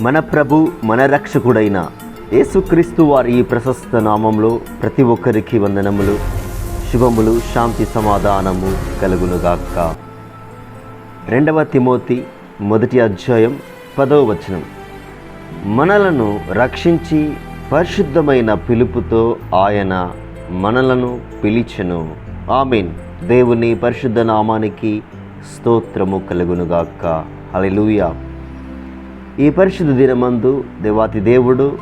మన ప్రభు మన రక్షకుడైన యేసుక్రీస్తు వారి ఈ ప్రశస్త నామంలో ప్రతి ఒక్కరికి వందనములు శుభములు శాంతి సమాధానము కలుగునుగాక. రెండవ తిమోతి మొదటి అధ్యాయం పదవ వచనం. మనలను రక్షించి పరిశుద్ధమైన పిలుపుతో ఆయన మనలను పిలిచెను. ఆమెన్. దేవుని పరిశుద్ధ నామానికి స్తోత్రము కలుగునుగాక. అలెలుయా ఈ పరిశుద్ధ దినమందు దేవాతి దేవుడు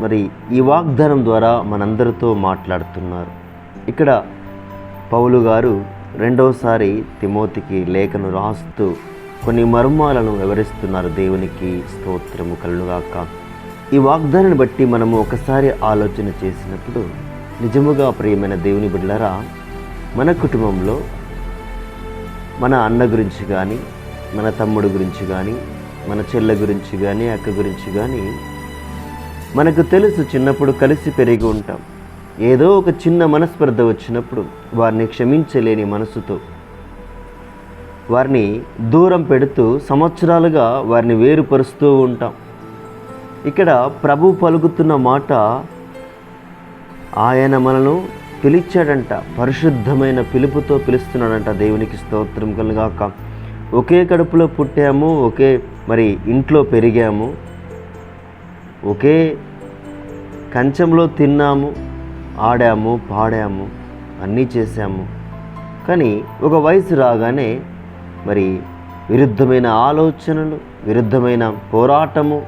మరి ఈ వాగ్దానం ద్వారా మనందరితో మాట్లాడుతున్నారు. ఇక్కడ పౌలు గారు రెండవసారి తిమోతికి లేఖను రాస్తూ కొన్ని మర్మాలను వివరిస్తున్నారు. దేవునికి స్తోత్రము కలుగాక ఈ వాగ్దానాన్ని బట్టి మనము ఒకసారి ఆలోచన చేసినప్పుడు నిజముగా ప్రియమైన దేవుని బిడ్డలారా మన కుటుంబంలో మన అన్న గురించి కానీ మన తమ్ముడు గురించి కానీ మన చెల్లె గురించి కానీ అక్క గురించి కానీ మనకు తెలుసు చిన్నప్పుడు కలిసి పెరిగి ఉంటాం. ఏదో ఒక చిన్న మనస్పర్ధ వచ్చినప్పుడు వారిని క్షమించలేని మనసుతో వారిని దూరం పెడుతూ సంవత్సరాలుగా వారిని వేరుపరుస్తూ ఉంటాం. ఇక్కడ ప్రభు పలుకుతున్న మాట ఆయన మనను పిలిచాడంట పరిశుద్ధమైన పిలుపుతో పిలుస్తున్నాడంట. దేవునికి స్తోత్రం కలుగాక. ఒకే కడుపులో పుట్టాము ఒకే మరి ఇంట్లో పెరిగాము ఒకే కంచంలో తిన్నాము ఆడాము పాడాము అన్నీ చేశాము. కానీ ఒక వయసు రాగానే మరి విరుద్ధమైన ఆలోచనలు విరుద్ధమైన పోరాటము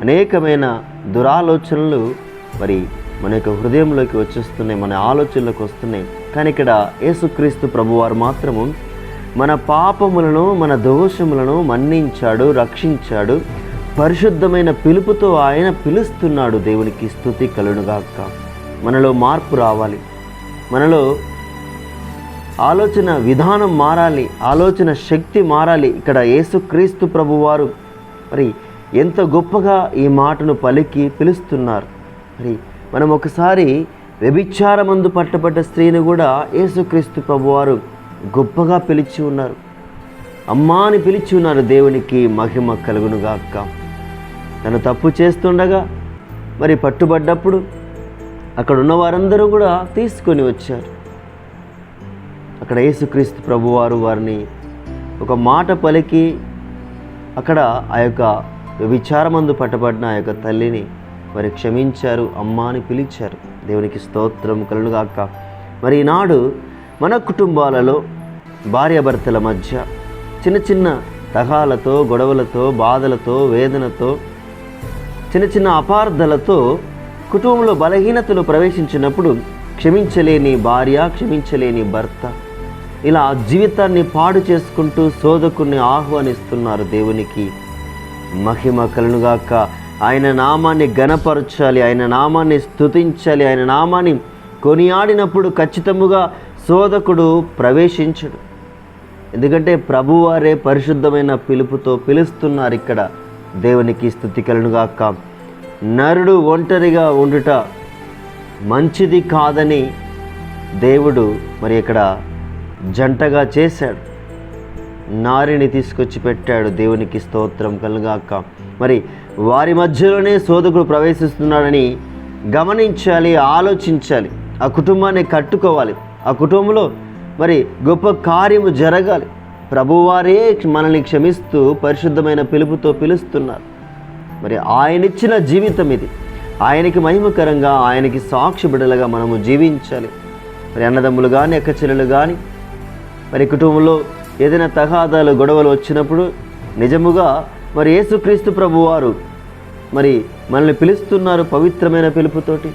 అనేకమైన దురాలోచనలు మరి మన యొక్క హృదయంలోకి వచ్చేస్తున్నాయి మన ఆలోచనలోకి వస్తున్నాయి. కానీ ఇక్కడ యేసుక్రీస్తు ప్రభువారు మాత్రము మన పాపములను మన దోషములను మన్నించాడు రక్షించాడు. పరిశుద్ధమైన పిలుపుతో ఆయన పిలుస్తున్నాడు. దేవునికి స్థుతి కలునుగాక మనలో మార్పు రావాలి. మనలో ఆలోచన విధానం మారాలి. ఆలోచన శక్తి మారాలి. ఇక్కడ యేసుక్రీస్తు ప్రభువారు మరి ఎంత గొప్పగా ఈ మాటను పలికి పిలుస్తున్నారు. మరి మనం ఒకసారి వ్యభిచారమందు పట్టబడ్డ స్త్రీని కూడా యేసుక్రీస్తు ప్రభువారు గొప్పగా పిలిచి ఉన్నారు. అమ్మా అని పిలిచి ఉన్నారు. దేవునికి మహిమ కలుగునుగాక. తను తప్పు చేస్తుండగా మరి పట్టుబడ్డప్పుడు అక్కడ ఉన్న వారందరూ కూడా తీసుకొని వచ్చారు. అక్కడ యేసుక్రీస్తు ప్రభువారు వారిని ఒక మాట పలికి అక్కడ ఆ యొక్క విచారమందు పట్టబడిన ఆ యొక్క తల్లిని మరి క్షమించారు. అమ్మ అని పిలిచారు. దేవునికి స్తోత్రం కలుగాక మరి ఈనాడు మన కుటుంబాలలో భార్యాభర్తల మధ్య చిన్న చిన్న తగాలతో గొడవలతో బాధలతో వేదనతో చిన్న చిన్న అపార్థలతో కుటుంబంలో బలహీనతలు ప్రవేశించినప్పుడు క్షమించలేని భార్య క్షమించలేని భర్త ఇలా జీవితాన్ని పాడు చేసుకుంటూ శోధకుణ్ణి ఆహ్వానిస్తున్నారు దేవునికి మహిమ కలునుగాక ఆయన నామాన్ని గణపరచాలి ఆయన నామాన్ని స్తుతించాలి ఆయన నామాన్ని కొనియాడినప్పుడు ఖచ్చితముగా శోధకుడు ప్రవేశించడు. ఎందుకంటే ప్రభువారే పరిశుద్ధమైన పిలుపుతో పిలుస్తున్నారు ఇక్కడ. దేవునికి స్థుతి కలునుగాక నరుడు ఒంటరిగా ఉండుట మంచిది కాదని దేవుడు మరి ఇక్కడ జంటగా చేశాడు. నారిని తీసుకొచ్చి పెట్టాడు. దేవునికి స్తోత్రం కలుగాక మరి వారి మధ్యలోనే శోధకుడు ప్రవేశిస్తున్నాడని గమనించాలి ఆలోచించాలి. ఆ కుటుంబాన్ని కట్టుకోవాలి. ఆ కుటుంబంలో మరి గొప్ప కార్యము జరగాలి. ప్రభువారే మనల్ని క్షమిస్తూ పరిశుద్ధమైన పిలుపుతో పిలుస్తున్నారు. మరి ఆయన ఇచ్చిన జీవితం ఇది. ఆయనకి మహిమకరంగా ఆయనకి సాక్షి బిడలుగా మనము జీవించాలి. మరి అన్నదమ్ములు కానీ అక్కచెల్లెలు కానీ మరి కుటుంబంలో ఏదైనా తగాదాలు గొడవలు వచ్చినప్పుడు నిజముగా మరి యేసుక్రీస్తు ప్రభువారు మరి మనల్ని పిలుస్తున్నారు పవిత్రమైన పిలుపుతోటి.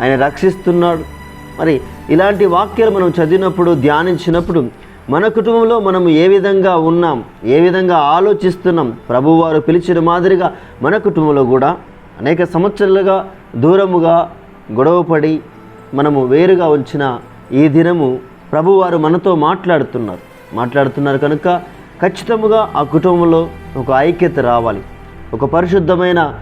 ఆయన రక్షిస్తున్నాడు. మరి ఇలాంటి వాక్యాలు మనం చదివినప్పుడు ధ్యానించినప్పుడు మన కుటుంబంలో మనం ఏ విధంగా ఉన్నాం ఏ విధంగా ఆలోచిస్తున్నాం ప్రభువారు పిలిచిన మాదిరిగా మన కుటుంబంలో కూడా అనేక సంవత్సరాలుగా దూరముగా గొడవపడి మనము వేరుగా ఉంచిన ఈ దినము ప్రభువారు మనతో మాట్లాడుతున్నారు. మాట్లాడుతున్నారు కనుక ఖచ్చితముగా ఆ కుటుంబంలో ఒక ఐక్యత రావాలి. ఒక పరిశుద్ధమైన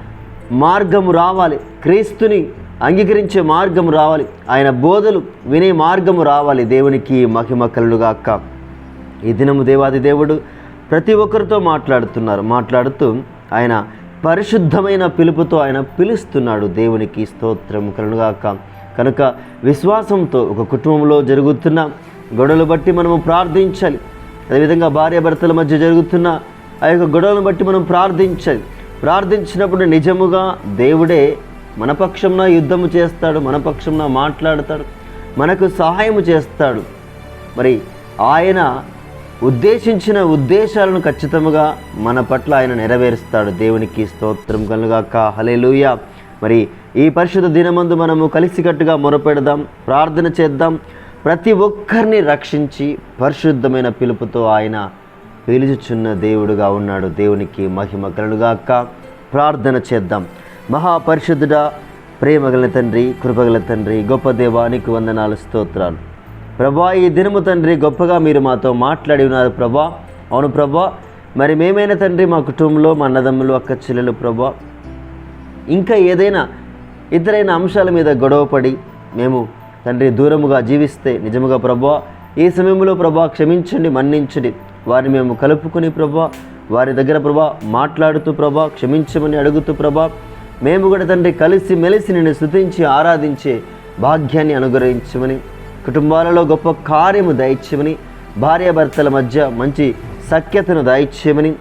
మార్గము రావాలి. క్రీస్తుని అంగీకరించే మార్గము రావాలి. ఆయన బోధలు వినే మార్గము రావాలి. దేవునికి మహిమ కలుగాక ఈ దినము దేవాది దేవుడు ప్రతి ఒక్కరితో మాట్లాడుతున్నారు. మాట్లాడుతూ ఆయన పరిశుద్ధమైన పిలుపుతో ఆయన పిలుస్తున్నాడు. దేవునికి స్తోత్రం కలుగాక కనుక విశ్వాసంతో ఒక కుటుంబంలో జరుగుతున్న గొడవలు బట్టి మనము ప్రార్థించాలి. అదేవిధంగా భార్యాభర్తల మధ్య జరుగుతున్న ఆ యొక్క గొడవలను బట్టి మనం ప్రార్థించాలి. ప్రార్థించినప్పుడు నిజముగా దేవుడే మన పక్షంన యుద్ధము చేస్తాడు మన పక్షంన మాట్లాడతాడు మనకు సహాయము చేస్తాడు. మరి ఆయన ఉద్దేశించిన ఉద్దేశాలను ఖచ్చితంగా మన పట్ల ఆయన నెరవేరుస్తాడు. దేవునికి స్తోత్రం కలుగాక. హలేలుయ మరి ఈ పరిశుద్ధ దినమందు మనము కలిసికట్టుగా మొరపెడదాం ప్రార్థన చేద్దాం. ప్రతి ఒక్కరిని రక్షించి పరిశుద్ధమైన పిలుపుతో ఆయన పిలుచుచున్న దేవుడుగా ఉన్నాడు. దేవునికి మహిమ కలుగాక. ప్రార్థన చేద్దాం. మహాపరిశుద్ధుడా ప్రేమగల తండ్రి కృపగల తండ్రి గొప్ప దేవానికి వందనాలు స్తోత్రాలు. ప్రభా ఈ దినము తండ్రి గొప్పగా మీరు మాతో మాట్లాడి ఉన్నారు ప్రభా. అవును ప్రభా మరి మేమైనా తండ్రి మా కుటుంబంలో మా అన్నదమ్ములు అక్క చెల్లెలు ప్రభా. ఇంకా ఏదైనా ఇతరైన అంశాల మీద గొడవపడి మేము తండ్రి దూరముగా జీవిస్తే నిజముగా ప్రభా ఈ సమయంలో ప్రభా క్షమించండి మన్నించండి. వారిని మేము కలుపుకుని ప్రభా వారి దగ్గర ప్రభా మాట్లాడుతూ ప్రభా క్షమించమని అడుగుతూ ప్రభా మేము కూడా తండ్రి కలిసి మెలిసి నిన్ను స్థుతించి ఆరాధించే భాగ్యాన్ని అనుగ్రహించమని కుటుంబాలలో గొప్ప కార్యము దయచేయమని భార్యాభర్తల మధ్య మంచి సఖ్యతను దయచేయమని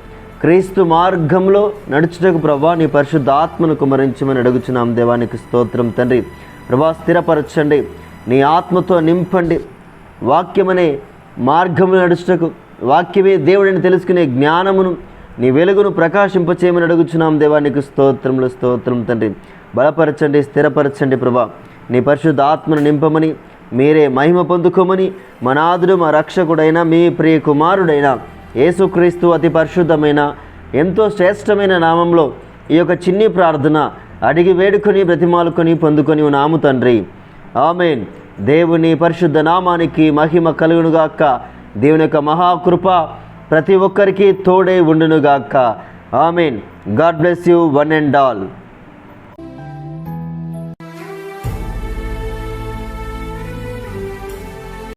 క్రీస్తు మార్గంలో నడుచుటకు ప్రభా నీ పరిశుద్ధాత్మను కుమరించమని అడుగుచున్నాం. దేవానికి స్తోత్రం తండ్రి. ప్రభా స్థిరపరచండి. నీ ఆత్మతో నింపండి. వాక్యమనే మార్గము నడుచుటకు వాక్యమే దేవుడిని తెలుసుకునే జ్ఞానమును నీ వెలుగును ప్రకాశింపచేయమని అడుగుచున్నాం. దేవానికి స్తోత్రములు స్తోత్రం తండ్రి. బలపరచండి స్థిరపరచండి ప్రభా. నీ పరిశుద్ధ ఆత్మను నింపమని మీరే మహిమ పొందుకోమని మనాదుడు మా రక్షకుడైన మీ ప్రియ కుమారుడైన యేసుక్రీస్తు అతి పరిశుద్ధమైన ఎంతో శ్రేష్టమైన నామంలో ఈ యొక్క చిన్ని ప్రార్థన అడిగి వేడుకొని బ్రతిమాలుకొని పొందుకొని నాము తండ్రి. ఆమెన్. దేవుని పరిశుద్ధ నామానికి మహిమ కలుగునుగాక. దేవుని యొక్క మహాకృప ప్రతి ఒక్కరికి తోడే ఉండునుగాక. Amen. God bless you one and all.